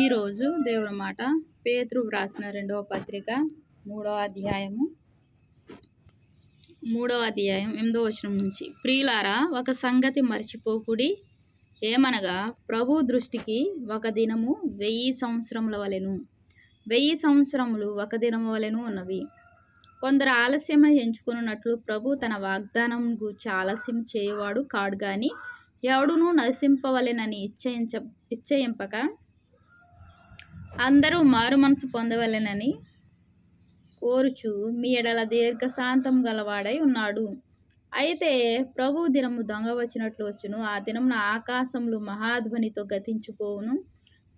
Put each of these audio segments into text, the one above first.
ఈరోజు దేవుని మాట పేతురు వ్రాసిన రెండవ పత్రిక మూడవ అధ్యాయము. మూడవ అధ్యాయం ఎనిమిదో వచనం నుంచి. ప్రియులారా ఒక సంగతి మర్చిపోకుడి. ఏమనగా ప్రభు దృష్టికి ఒక దినము వెయ్యి సంవత్సరముల వలెను. వెయ్యి సంవత్సరములు ఒక దినము వలెను ఉన్నవి. కొందరు ఆలస్యమని ఎంచుకున్నట్లు ప్రభు తన వాగ్దానం గూర్చి ఆలస్యం చేయవాడు కాడు కానీ ఎవడునూ నశింపవలెనని ఇచ్చయించ ఇచ్చయింపక అందరూ మారు మనసు పొందవలెనని కోరుచు మీ ఎడల దీర్ఘశాంతం గలవాడై ఉన్నాడు. అయితే ప్రభు దినము దొంగ వచ్చినట్లు వచ్చును. ఆ దినమున ఆకాశములు మహాధ్వనితో గతించిపోవును.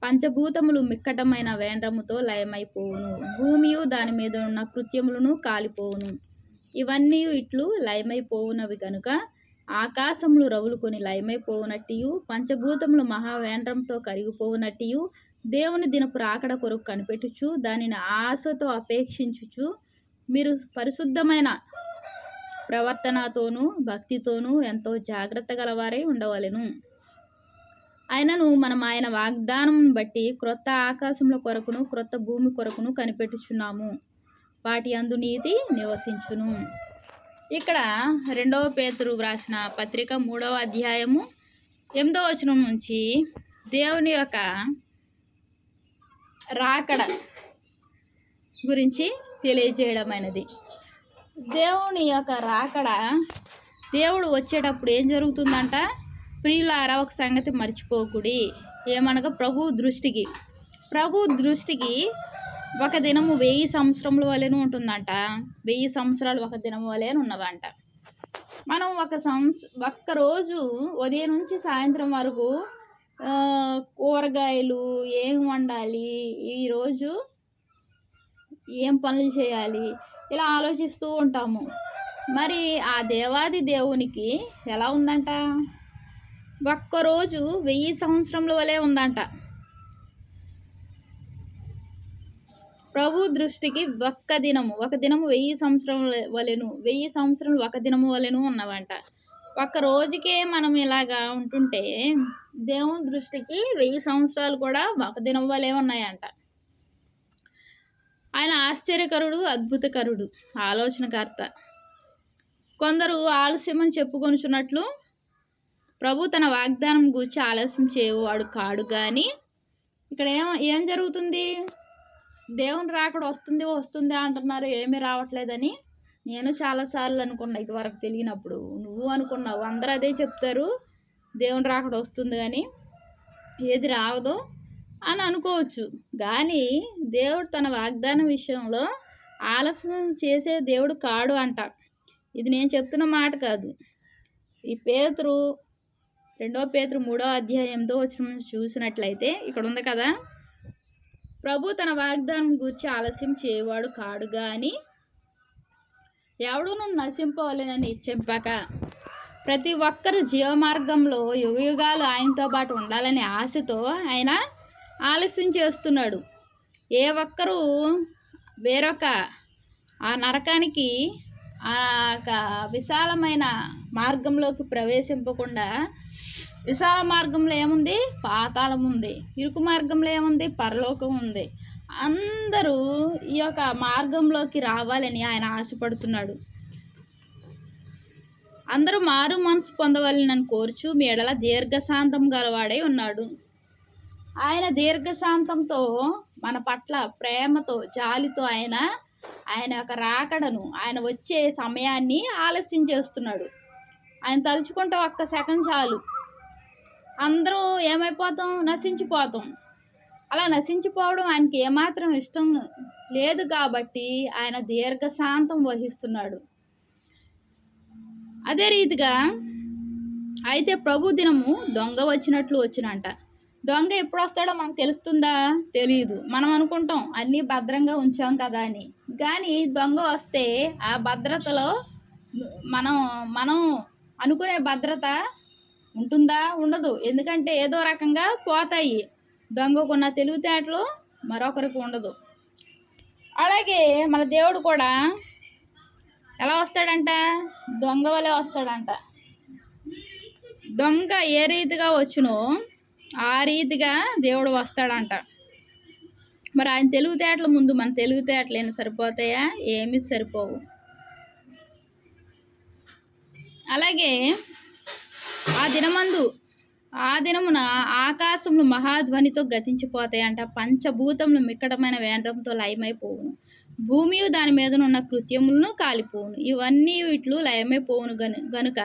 పంచభూతములు మిక్కటమైన వేండ్రముతో లయమైపోవును. భూమియు దాని మీద ఉన్న కృత్యములను కాలిపోవును. ఇవన్నీ ఇట్లు లయమైపోవునవి కనుక ఆకాశములు రవులుకొని లయమైపోవునట్టియు పంచభూతములు మహావేండ్రంతో కరిగిపోవునట్టియు దేవుని దినపు రాకడ కొరకు కనిపెట్టుచు దానిని ఆశతో అపేక్షించుచు మీరు పరిశుద్ధమైన ప్రవర్తనతోనూ భక్తితోనూ ఎంతో జాగ్రత్త గలవారై ఉండవలెను. అయినను మనం ఆయన వాగ్దానం బట్టి క్రొత్త ఆకాశముల కొరకును క్రొత్త భూమి కొరకును కనిపెట్టుచున్నాము. వాటి అందు నీతి నివసించును. ఇక్కడ రెండవ పేతురు వ్రాసిన పత్రిక మూడవ అధ్యాయము ఎనిమిదవ వచనం నుంచి దేవుని యొక్క రాకడ గురించి తెలియజేయడమైనది. దేవుని యొక్క రాకడ దేవుడు వచ్చేటప్పుడు ఏం జరుగుతుందంట? ప్రియులారా ఒక సంగతి మర్చిపోకుడి. ఏమనగా ప్రభు దృష్టికి. ప్రభు దృష్టికి ఒక దినము వెయ్యి సంవత్సరముల వలెను ఉంటుందంట. వెయ్యి సంవత్సరాలు ఒక దినము వలె ఉన్నదంట మనం ఒక సంవత్స ఒక్క రోజు ఉదయం నుంచి సాయంత్రం వరకు కూరగాయలు ఏం వండాలి? ఈరోజు ఏం పనులు చేయాలి? ఇలా ఆలోచిస్తూ ఉంటాము. మరి ఆ దేవాది దేవునికి ఎలా ఉందంట? ఒక్కరోజు వెయ్యి సంవత్సరముల వలె ఉందంట. ప్రభు దృష్టికి ఒక్క దినము. ఒక దినము వెయ్యి సంవత్సరం వలెను వెయ్యి సంవత్సరాలు ఒక దినము వలెను ఉన్నవంట. ఒక్క రోజుకే మనం ఇలాగా ఉంటుంటే దేవుని దృష్టికి వెయ్యి సంవత్సరాలు కూడా ఒక దినం వలె ఉన్నాయంట. ఆయన ఆశ్చర్యకరుడు అద్భుతకరుడు ఆలోచనకర్త. కొందరు ఆలస్యం చెప్పుకొనుచున్నట్లు ప్రభు తన వాగ్దానం గూర్చి ఆలస్యం చేయవాడు కాడు కానీ ఇక్కడ ఏం ఏం జరుగుతుంది? దేవుని రాకడ వస్తుంది వస్తుంది అంటున్నారు. ఏమీ రావట్లేదని. నేను చాలాసార్లు అనుకున్నా ఇదివరకు తెలియనప్పుడు. నువ్వు అనుకున్నావు. అందరూ అదే చెప్తారు. దేవుని రాకడ వస్తుంది కానీ ఏది రావదు అని అనుకోవచ్చు. కానీ దేవుడు తన వాగ్దానం విషయంలో ఆలస్యం చేసే దేవుడు కాడు అంట. ఇది నేను చెప్తున్న మాట కాదు. ఈ పేతురు రెండో పేతురు మూడో అధ్యాయంతో వచ్చిన చూసినట్లయితే ఇక్కడ ఉంది కదా. ప్రభు తన వాగ్దానం గురించి ఆలస్యం చేయవాడు కాడు కానీ ఎవడును నశింపవలేనని చెప్పాక. ప్రతి ఒక్కరు జీవమార్గంలో యుగయుగాలు ఆయనతో పాటు ఉండాలనే ఆశతో ఆయన ఆలస్యం చేస్తున్నాడు. ఏ ఒక్కరూ వేరొక ఆ నరకానికి ఆ విశాలమైన మార్గంలోకి ప్రవేశింపకుండా విశాల మార్గంలో ఏముంది? పాతాళం ఉంది. ఇరుకు మార్గంలో ఏముంది? పరలోకం ఉంది. అందరూ ఈ యొక్క మార్గంలోకి రావాలని ఆయన ఆశపడుతున్నాడు. అందరూ మారు మనసు పొందవాలని నన్ను కోరుచు మీ ఎడల దీర్ఘశాంతం గలవాడై ఉన్నాడు. ఆయన దీర్ఘశాంతంతో మన పట్ల ప్రేమతో జాలితో ఆయన ఆయన యొక్క రాకడను ఆయన వచ్చే సమయాన్ని ఆలస్యం చేస్తున్నాడు. ఆయన తలుచుకుంటే ఒక్క సెకండ్ చాలు. అందరూ ఏమైపోతాం? నశించిపోతాం. అలా నశించిపోవడం ఆయనకి ఏమాత్రం ఇష్టం లేదు కాబట్టి ఆయన దీర్ఘశాంతం వహిస్తున్నాడు. అదే రీతిగా అయితే ప్రభు దినము దొంగ వచ్చినట్లు వచ్చినంట. దొంగ ఎప్పుడు వస్తాడో మనకు తెలుస్తుందా? తెలియదు మనం అనుకుంటాం అన్నీ భద్రంగా ఉంచాం కదా అని. కానీ దొంగ వస్తే ఆ భద్రతలో మనం మనం అనుకునే భద్రత ఉంటుందా? ఉండదు. ఎందుకంటే ఏదో రకంగా పోతాయి. దొంగకున్న తెలివితేటలు మరొకరికి ఉండదు. అలాగే మన దేవుడు కూడా ఎలా వస్తాడంట? దొంగ వలె వస్తాడంట. దొంగ ఏ రీతిగా వచ్చునో ఆ రీతిగా దేవుడు వస్తాడంట. మరి ఆయన తెలివితేటల ముందు మన తెలివితేటలు ఏమైనా సరిపోతాయా? ఏమీ సరిపోవు. అలాగే ఆ దినమందు ఆ దినమున ఆకాశములు మహాధ్వనితో గతించిపోతాయంట. పంచభూతములు మిక్కటమైన వేంద్రంతో లయమైపోవును. భూమి దాని మీద ఉన్న కృత్యములను కాలిపోవును. ఇవన్నీ వీటిలు లయమైపోవును గను గనుక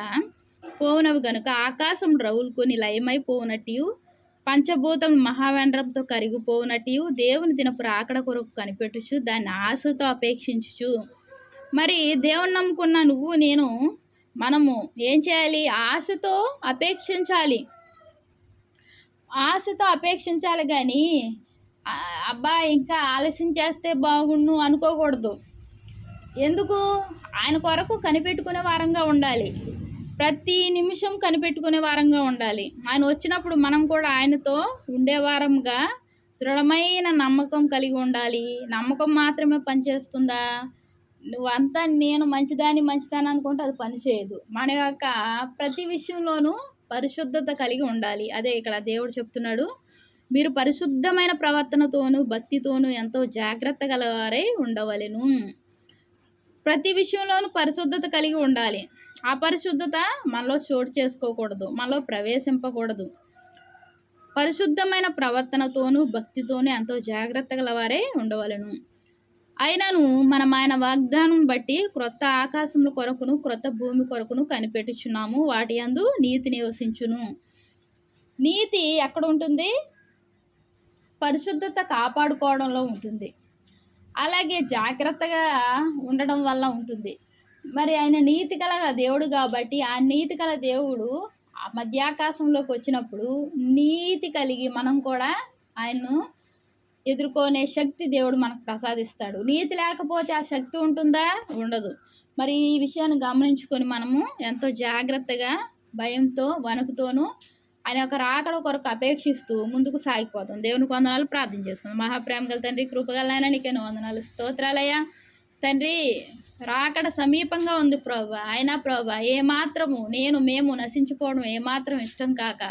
పోవునవి గనుక ఆకాశం రౌలుకొని లయమైపోవునట్టు పంచభూతం మహావేంద్రంతో కరిగిపోవునట్టు దేవుని దినపు రాకడ కొరకు కనిపెట్టుచు దాన్ని ఆశతో అపేక్షించుచు. మరి దేవుని నమ్ముకున్న నువ్వు నేను మనము ఏం చేయాలి? ఆశతో అపేక్షించాలి. ఆశతో అపేక్షించాలి కానీ అబ్బా ఇంకా ఆలస్యం చేస్తే బాగుండు అనుకోకూడదు. ఎందుకు? ఆయన కొరకు కనిపెట్టుకునే వారంగా ఉండాలి. ప్రతి నిమిషం కనిపెట్టుకునే వారంగా ఉండాలి. ఆయన వచ్చినప్పుడు మనం కూడా ఆయనతో ఉండే వారంగా దృఢమైన నమ్మకం కలిగి ఉండాలి. నమ్మకం మాత్రమే పనిచేస్తుందా? నువ్వంతా నేను మంచిదాన్ని మంచిదాన్ని అనుకుంటే అది పనిచేయదు మన యొక్క ప్రతి విషయంలోనూ పరిశుద్ధత కలిగి ఉండాలి. అదే ఇక్కడ దేవుడు చెప్తున్నాడు. మీరు పరిశుద్ధమైన ప్రవర్తనతోనూ భక్తితోనూ ఎంతో జాగ్రత్త గలవారై ఉండవలెను. ప్రతి విషయంలోనూ పరిశుద్ధత కలిగి ఉండాలి. అపరిశుద్ధత మనలో చోటు చేసుకోకూడదు. మనలో ప్రవేశింపకూడదు. పరిశుద్ధమైన ప్రవర్తనతోనూ భక్తితోనూ ఎంతో జాగ్రత్త గలవారై ఉండవలెను. అయినను మనం ఆయన వాగ్దానం బట్టి క్రొత్త ఆకాశముల కొరకును క్రొత్త భూమి కొరకును కనిపెట్టుచున్నాము. వాటి యందు నీతి నివసించును. నీతి ఎక్కడ ఉంటుంది? పరిశుద్ధత కాపాడుకోవడంలో ఉంటుంది. అలాగే జాగ్రత్తగా ఉండడం వల్ల ఉంటుంది. మరి ఆయన నీతి గల దేవుడు కాబట్టి ఆ నీతి గల దేవుడు ఆ మధ్యాకాశంలోకి వచ్చినప్పుడు నీతి కలిగి మనం కూడా ఆయన్ను ఎదుర్కొనే శక్తి దేవుడు మనకు ప్రసాదిస్తాడు. నీతి లేకపోతే ఆ శక్తి ఉంటుందా? ఉండదు. మరి ఈ విషయాన్ని గమనించుకొని మనము ఎంతో జాగ్రత్తగా భయంతో వణుకుతోనూ ఆయన ఒక రాకడ కొరకు అపేక్షిస్తూ ముందుకు సాగిపోతాం దేవునికి వందనాలు ప్రార్థన చేసుకుందాం. మహాప్రేమ గల తండ్రి కృపగలైనా నీకేను వందనాలు. స్తోత్రాలయ్యా. తండ్రి రాకడ సమీపంగా ఉంది ప్రభా. అయినా ప్రభా ఏమాత్రము నేను మేము నశించిపోవడం ఏమాత్రం ఇష్టం కాక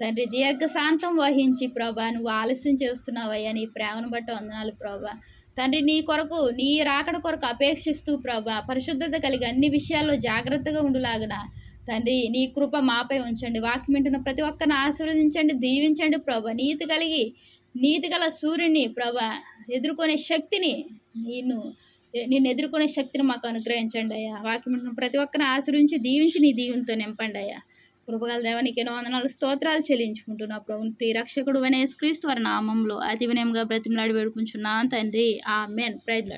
తండ్రి దీర్ఘశాంతం వహించి ప్రభా నువ్వు ఆలస్యం చేస్తున్నావయ్యా నీ ప్రేమను బట్టి వందనాలు ప్రభా. తండ్రి నీ కొరకు నీ రాకడ కొరకు అపేక్షిస్తూ ప్రభా పరిశుద్ధత కలిగి అన్ని విషయాల్లో జాగ్రత్తగా ఉండులాగన. తండ్రి నీ కృప మాపై ఉంచండి. వాక్యం వింటున్న ప్రతి ఒక్కరిని ఆశీర్వదించండి దీవించండి ప్రభా. నీతి కలిగి నీతి గల సూర్యుని ప్రభా ఎదుర్కొనే శక్తిని నేను నేను ఎదుర్కొనే శక్తిని మాకు అనుగ్రహించండి అయ్యా. వాక్యం ప్రతి ఒక్కరిని ఆశ్రయించి దీవించి నీ దీవులతో నింపండి అయ్యా. కృపగల దేవానికి ఎన్నో వందనాలు. స్తోత్రాలు చెల్లించుకుంటున్నా ప్రభు. ప్రియరక్షకుడు అనే క్రీస్తు వారి నామంలో అతి వినయంగా బ్రతిమలాడి వేడుకుంటున్నాను తండ్రి. ఆ మెన్ ప్రైజ్లాడు